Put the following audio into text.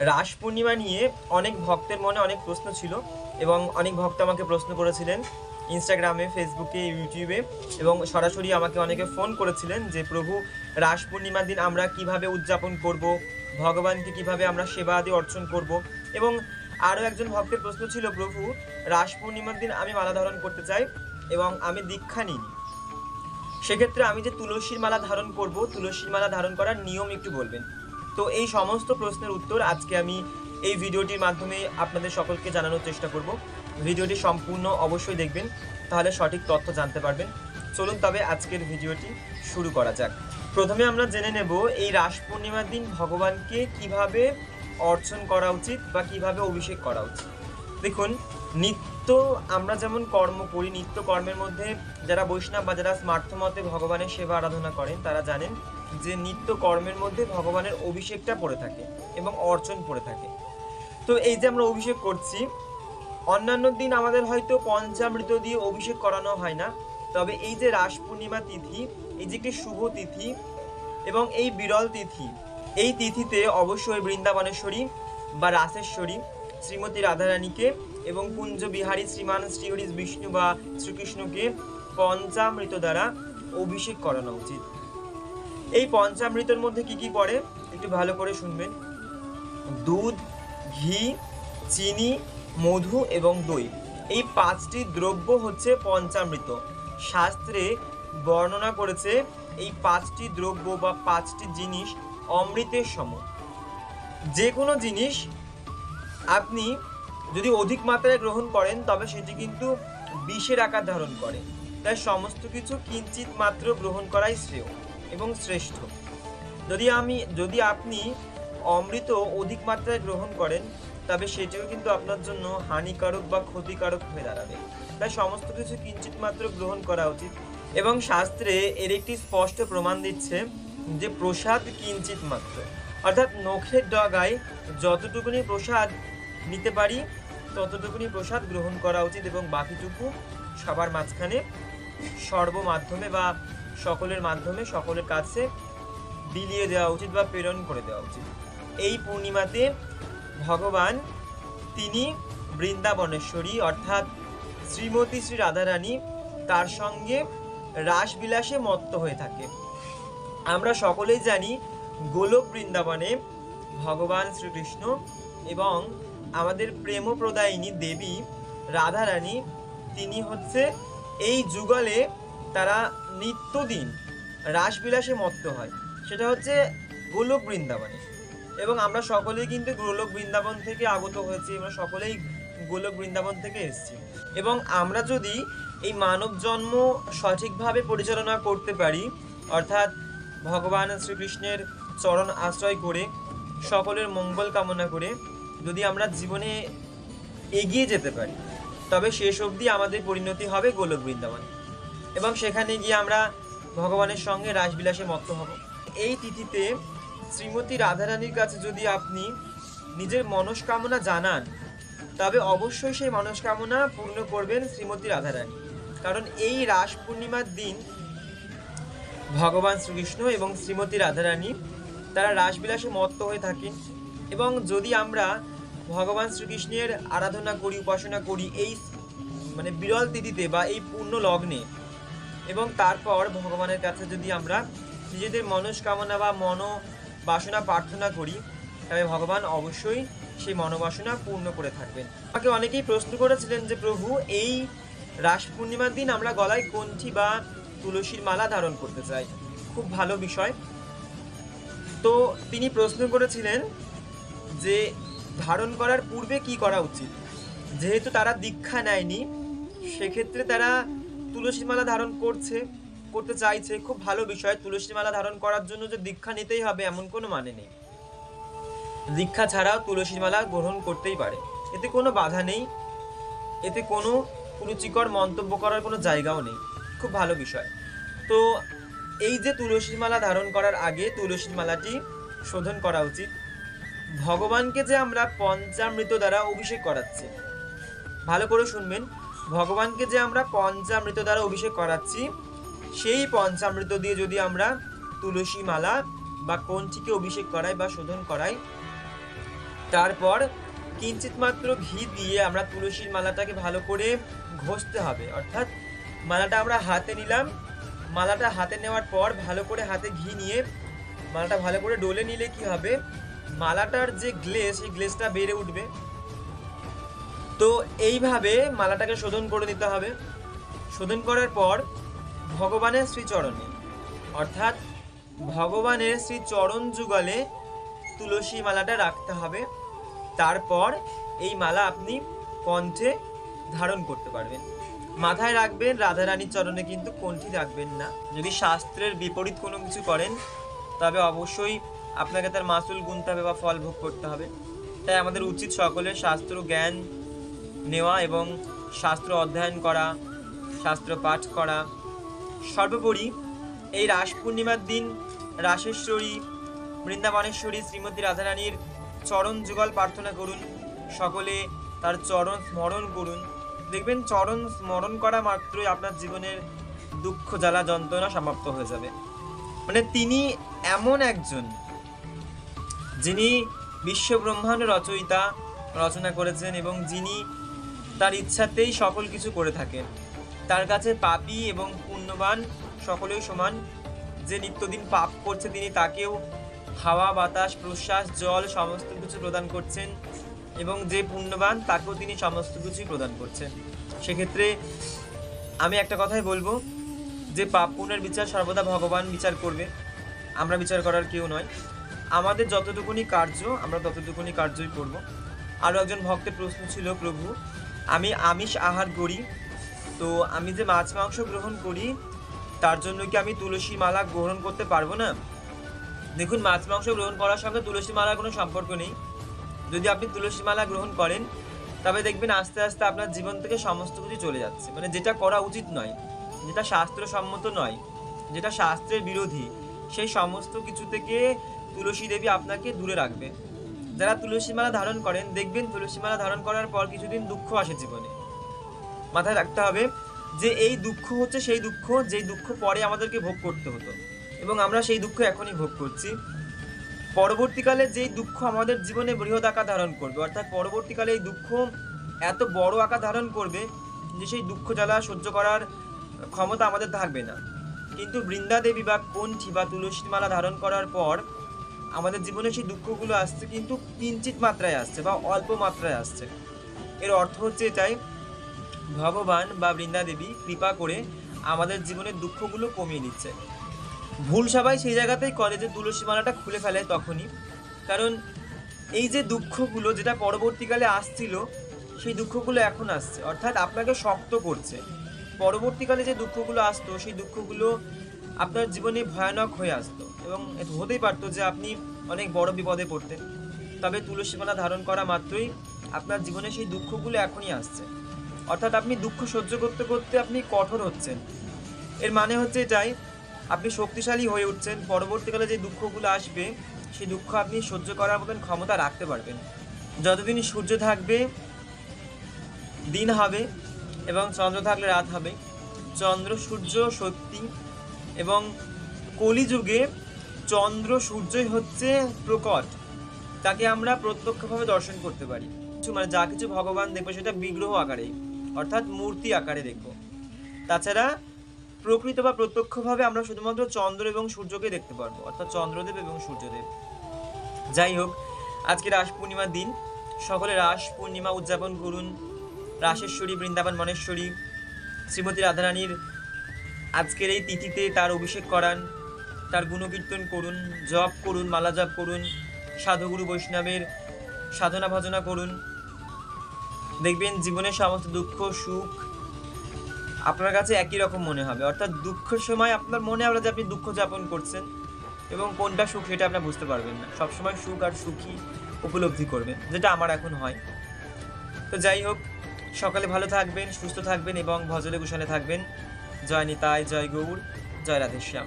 রাস পূর্ণিমা নিয়ে অনেক ভক্তের মনে অনেক প্রশ্ন ছিল এবং অনেক ভক্ত আমাকে প্রশ্ন করেছিলেন ইনস্টাগ্রামে ফেসবুকে ইউটিউবে এবং সরাসরি আমাকে অনেকে ফোন করেছিলেন যে, প্রভু, রাস পূর্ণিমার দিন আমরা কীভাবে উদযাপন করব? ভগবানকে কীভাবে আমরা সেবা আদি অর্চন করব? এবং আরও একজন ভক্তের প্রশ্ন ছিল, প্রভু, রাস পূর্ণিমার দিন আমি মালা ধারণ করতে চাই এবং আমি দীক্ষা নিইনি সেক্ষেত্রে আমি যে তুলসীর মালা ধারণ করব, তুলসীর মালা ধারণ করার নিয়ম একটু বলবেন? তো এই সমস্ত প্রশ্নের উত্তর আজকে আমি এই ভিডিওটির মাধ্যমে আপনাদের সকলকে জানানোর চেষ্টা করব। ভিডিওটি সম্পূর্ণ অবশ্যই দেখবেন, তাহলে সঠিক তথ্য জানতে পারবেন। চলুন তবে আজকের ভিডিওটি শুরু করা যাক। প্রথমে আমরা জেনে নেব এই রাস পূর্ণিমার দিন ভগবানকে কীভাবে অর্চন করা উচিত বা কীভাবে অভিষেক করা উচিত। দেখুন নিত্য আমরা যেমন কর্ম করি, নিত্য কর্মের মধ্যে যারা বৈষ্ণব বা যারা স্মার্থ মতে ভগবানের সেবা আরাধনা করেন, তারা জানেন যে নিত্য কর্মের মধ্যে ভগবানের অভিষেকটা পড়ে থাকে এবং অর্চন পড়ে থাকে। তো এই যে আমরা অভিষেক করছি, অন্যান্য দিন আমাদের হয়তো পঞ্চামৃত দিয়ে অভিষেক করানো হয় না, তবে এই যে রাস পূর্ণিমা তিথি, এই যে একটি শুভ তিথি এবং এই বিরল তিথি, এই তিথিতে অবশ্যই বৃন্দাবনেশ্বরী বা রাসেশ্বরী শ্রীমতী রাধারানীকে এবং কুঞ্জ বিহারী শ্রীমান শ্রীহরি বিষ্ণু বা শ্রীকৃষ্ণকে পঞ্চামৃত দ্বারা অভিষেক করানো উচিত। এই পঞ্চামৃতের মধ্যে কি কি পড়ে? একটু ভালো করে শুনবেন। দুধ, ঘি, চিনি, মধু এবং দই। এই পাঁচটি দ্রব্য হচ্ছে পঞ্চামৃত। শাস্ত্রে বর্ণনা করেছে, এই পাঁচটি দ্রব্য বা পাঁচটি জিনিস অমৃতের সম। যে কোনো জিনিস আপনি যদি অধিক মাত্রায় গ্রহণ করেন, তবে সেটি কিন্তু বিষের আকার ধারণ করে। তাই সমস্ত কিছু কিঞ্চিত মাত্র গ্রহণ করাই শ্রেয় এবং শ্রেষ্ঠ। যদি আমি, যদি আপনি অমৃত অধিক মাত্রায় গ্রহণ করেন, তবে সেটিও কিন্তু আপনার জন্য হানিকারক বা ক্ষতিকারক হয়ে দাঁড়াবে। তাই সমস্ত কিছু কিঞ্চিত মাত্র গ্রহণ করা উচিত এবং শাস্ত্রে এর একটি স্পষ্ট প্রমাণ দিচ্ছে যে প্রসাদ কিঞ্চিত মাত্র। অর্থাৎ নখের ডগায় যতটুকুনি প্রসাদ নিতে পারি। ততটুকুনি প্রসাদ গ্রহণ করা উচিত এবং বাকিটুকু সবার মাঝখানে সর্বমাধ্যমে বা সকলের মাধ্যমে সকলের কাছে বিলিয়ে দেওয়া উচিত বা প্রেরণ করে দেওয়া উচিত। এই পূর্ণিমাতে ভগবান তিনি বৃন্দাবনেশ্বরী অর্থাৎ শ্রীমতী শ্রী রাধারানী তার সঙ্গে রাসবিলাসে মত্ত হয়ে থাকে। আমরা সকলেই জানি গোলক বৃন্দাবনে ভগবান শ্রীকৃষ্ণ এবং আমাদের প্রেমপ্রদায়িনী দেবী রাধারানী, তিনি হচ্ছে এই যুগলে তারা নিত্যদিন রাসবিলাসে মত্ত হয়। সেটা হচ্ছে গোলক বৃন্দাবনে। এবং আমরা সকলেই কিন্তু গোলক বৃন্দাবন থেকে আগত হয়েছি, আমরা সকলেই গোলক বৃন্দাবন থেকে এসেছি। এবং আমরা যদি এই মানব জন্ম সঠিকভাবে পরিচালনা করতে পারি, অর্থাৎ ভগবান শ্রীকৃষ্ণের চরণ আশ্রয় করে সকলের মঙ্গল কামনা করে যদি আমরা জীবনে এগিয়ে যেতে পারি, তবে শেষ অবধি আমাদের পরিণতি হবে গোলক বৃন্দাবনে। এবং সেখানে গিয়ে আমরা ভগবানের সঙ্গে রাসবিলাসে মত্ত হব। এই তিথিতে শ্রীমতী রাধারানীর কাছে যদি আপনি নিজের মনস্কামনা জানান, তবে অবশ্যই সেই মনস্কামনা পূর্ণ করবেন শ্রীমতী রাধারানী। কারণ এই রাস পূর্ণিমার দিন ভগবান শ্রীকৃষ্ণ এবং শ্রীমতী রাধারানী তারা রাসবিলাসে মত্ত হয়ে থাকেন। এবং যদি আমরা ভগবান শ্রীকৃষ্ণের আরাধনা করি, উপাসনা করি এই মানে বিরল তিথিতে বা এই পূর্ণ লগ্নে এবং তারপর ভগবানের কাছে যদি আমরা নিজেদের মনস্কামনা বা মন বাসনা প্রার্থনা করি, তবে ভগবান অবশ্যই সেই মনোবাসনা পূর্ণ করে থাকবেন। আমাকে অনেকেই প্রশ্ন করেছিলেন যে, প্রভু, এই রাস পূর্ণিমার দিন আমরা গলায় কণ্ঠি বা তুলসীর মালা ধারণ করতে চাই? খুব ভালো বিষয়। তো তিনি প্রশ্ন করেছিলেন যে ধারণ করার পূর্বে কি করা উচিত? যেহেতু তারা দীক্ষা নেয়নি, সেক্ষেত্রে তারা তুলসী মালা ধারণ করছে, করতে চাইছে। খুব ভালো বিষয়, তুলসী মালা ধারণ করার জন্য যে দীক্ষা নিতেই হবে এমন কোনো মানে নেই। দীক্ষা ছাড়াও তুলসী মালা গ্রহণ করতেই পারে। এতে কোনো বাধা নেই, এতে কোনো কুরুচিকর মন্তব্য করার কোনো জায়গাও নেই। খুব ভালো বিষয়। তো এই যে তুলসী মালা ধারণ করার আগে তুলসী মালাটি শোধন করা উচিত। ভগবানকে যে আমরা পঞ্চামৃত দ্বারা অভিষেক করাচ্ছি। ভালো করে শুনবেন। ভগবানকে যে আমরা পঞ্চামৃত দ্বারা অভিষেক করাচ্ছি, সেই পঞ্চামৃত দিয়ে যদি আমরা তুলসী মালা বা কঞ্চিকে অভিষেক করাই বা শোধন করাই, তারপর কিঞ্চিত মাত্র ঘি দিয়ে আমরা তুলসীর মালাটাকে ভালো করে ঘষতে হবে। অর্থাৎ মালাটা আমরা হাতে নিলাম। মালাটা হাতে নেওয়ার পর ভালো করে হাতে ঘি নিয়ে মালাটা ভালো করে ডলে নিলে কি হবে? মালাটার যে গ্লেস সেই গ্লেসটা বেড়ে উঠবে। তো এইভাবে মালাটাকে শোধন করে নিতে হবে। শোধন করার পর ভগবানের শ্রীচরণে, অর্থাৎ ভগবানের শ্রীচরণ যুগলে তুলসী মালাটা রাখতে হবে। তারপর এই মালা আপনি কণ্ঠে ধারণ করতে পারবেন। মাথায় রাখবেন, রাধারানীর চরণে কিন্তু কণ্ঠি রাখবেন না। যদি শাস্ত্রের বিপরীত কোনো কিছু করেন, তবে অবশ্যই আপনাকে তার মাসুল গুনতে হবে বা ফল ভোগ করতে হবে। তাই আমাদের উচিত সকলের শাস্ত্র জ্ঞান নেওয়া এবং শাস্ত্র অধ্যয়ন করা, শাস্ত্র পাঠ করা। সর্বোপরি এই রাস পূর্ণিমার দিন রাসেশ্বরী, বৃন্দাবনেশ্বরী, শ্রীমতী রাধারানীর চরণ যুগল প্রার্থনা করুন। সকলে তার চরণ স্মরণ করুন। দেখবেন চরণ স্মরণ করা মাত্রই আপনার জীবনের দুঃখ, জ্বালা, যন্ত্রণা সমাপ্ত হয়ে যাবে। মানে তিনি এমন একজন যিনি বিশ্ব ব্রহ্মাণ্ড রচয়িতা রচনা করেছেন এবং যিনি তার ইচ্ছাতেই সকল কিছু করে থাকেন। তার কাছে পাপী এবং পুণ্যবান সকলেই সমান। যে নিত্যদিন পাপ করছে তিনি তাকেও হাওয়া, বাতাস, প্রশ্বাস, জল সমস্ত কিছু প্রদান করছেন এবং যে পুণ্যবান তাকেও তিনি সমস্ত কিছুই প্রদান করছেন। সেক্ষেত্রে আমি একটা কথাই বলব যে পাপ পুণ্যের বিচার সর্বদা ভগবান বিচার করবে। আমরা বিচার করার কেউ নয়। আমাদের যতটুকুনি কার্য, আমরা ততটুকুনি কার্যই করব। আরও একজন ভক্তের প্রশ্ন ছিল, প্রভু, আমি আমিষ আহার করি, তো আমি যে মাছ মাংস গ্রহণ করি, তার জন্য কি আমি তুলসী মালা গ্রহণ করতে পারব না? দেখুন, মাছ মাংস গ্রহণ করার সঙ্গে তুলসী মালার কোনো সম্পর্ক নেই। যদি আপনি তুলসী মালা গ্রহণ করেন, তবে দেখবেন আস্তে আস্তে আপনার জীবন থেকে সমস্ত কিছু চলে যাচ্ছে। মানে যেটা করা উচিত নয়, যেটা শাস্ত্রসম্মত নয়, যেটা শাস্ত্রের বিরোধী, সেই সমস্ত কিছু থেকে তুলসী দেবী আপনাকে দূরে রাখবে। যারা তুলসী মালা ধারণ করেন, দেখবেন তুলসী মালা ধারণ করার পর কিছুদিন দুঃখ আসে জীবনে। মাথায় রাখতে হবে যে এই দুঃখ হচ্ছে সেই দুঃখ, যেই দুঃখ পরে আমাদেরকে ভোগ করতে হতো। এবং আমরা সেই দুঃখ এখনই ভোগ করছি। পরবর্তীকালে যেই দুঃখ আমাদের জীবনে বৃহৎ আকার ধারণ করবে, অর্থাৎ পরবর্তীকালে এই দুঃখ এত বড় আকার ধারণ করবে যে সেই দুঃখ জ্বালা সহ্য করার ক্ষমতা আমাদের থাকবে না। কিন্তু বৃন্দা দেবী বা কণ্ঠী বা তুলসী মালা ধারণ করার পর আমাদের জীবনে সেই দুঃখগুলো আসছে, কিন্তু কিঞ্চিত মাত্রায় আসছে বা অল্প মাত্রায় আসছে। এর অর্থ হচ্ছে এটাই, ভগবান বা বৃন্দা দেবী কৃপা করে আমাদের জীবনের দুঃখগুলো কমিয়ে দিচ্ছে ভুল সবাই সেই জায়গাতেই করে যে তুলসী মালাটা খুলে ফেলে তখনই। কারণ এই যে দুঃখগুলো যেটা পরবর্তীকালে আসছিল, সেই দুঃখগুলো এখন আসছে। অর্থাৎ আপনাকে শক্ত করছে। পরবর্তীকালে যে দুঃখগুলো আসতো, সেই দুঃখগুলো আপনার জীবনে ভয়ানক হয়ে আসতো। এবং হতেই পারতো যে আপনি অনেক বড় বিপদে পড়তেন। তবে তুলসী মালা ধারণ করা মাত্রই আপনার জীবনে সেই দুঃখগুলো এখনই আসছে। অর্থাৎ আপনি দুঃখ সহ্য করতে করতে আপনি কঠোর হচ্ছেন। এর মানে হচ্ছে এটাই, আপনি শক্তিশালী হয়ে উঠছেন, পরবর্তীকালে যে দুঃখগুলো আসবে, সেই দুঃখ আপনি সহ্য করার মতন ক্ষমতা রাখতে পারবেন। যতদিন সূর্য থাকবে, দিন হবে এবং চন্দ্র থাকলে রাত হবে। চন্দ্র সূর্য শক্তি এবং কলিযুগে চন্দ্র সূর্যই হচ্ছে প্রকট, তাকে আমরা প্রত্যক্ষভাবে দর্শন করতে পারি। কিছু মানে যা কিছু ভগবান দেখব সেটা বিগ্রহ আকারে, অর্থাৎ মূর্তি আকারে দেখব। তাছাড়া প্রকৃত বা প্রত্যক্ষভাবে আমরা শুধুমাত্র চন্দ্র এবং সূর্যকে দেখতে পারব, অর্থাৎ চন্দ্রদেব এবং সূর্যদেব। যাই হোক, আজকে রাস পূর্ণিমার দিন। সকলে রাস পূর্ণিমা উদযাপন করুন। রাসেশ্বরী, বৃন্দাবন, মনেশ্বরী, শ্রীমতী রাধারানীর আজকের এই তিথিতে তার অভিষেক করান। তার গুণকীর্তন করুন, জপ করুন, মালা জপ করুন, সাধুগুরু বৈষ্ণবের সাধনা ভজনা করুন। দেখবেন জীবনের সমস্ত দুঃখ, সুখ আপনার কাছে একই রকম মনে হবে। অর্থাৎ দুঃখের সময় আপনার মনে হবে যে আপনি দুঃখ যাপন করছেন এবং কোনটা সুখ সেটা আপনি বুঝতে পারবেন না। সবসময় সুখ আর সুখী উপলব্ধি করবেন, যেটা আমার এখন হয়। তো যাই হোক, সকালে ভালো থাকবেন, সুস্থ থাকবেন এবং ভজলে কুশলে থাকবেন। জয় নিতাই, জয় গৌর, জয় রাধেশ্যাম।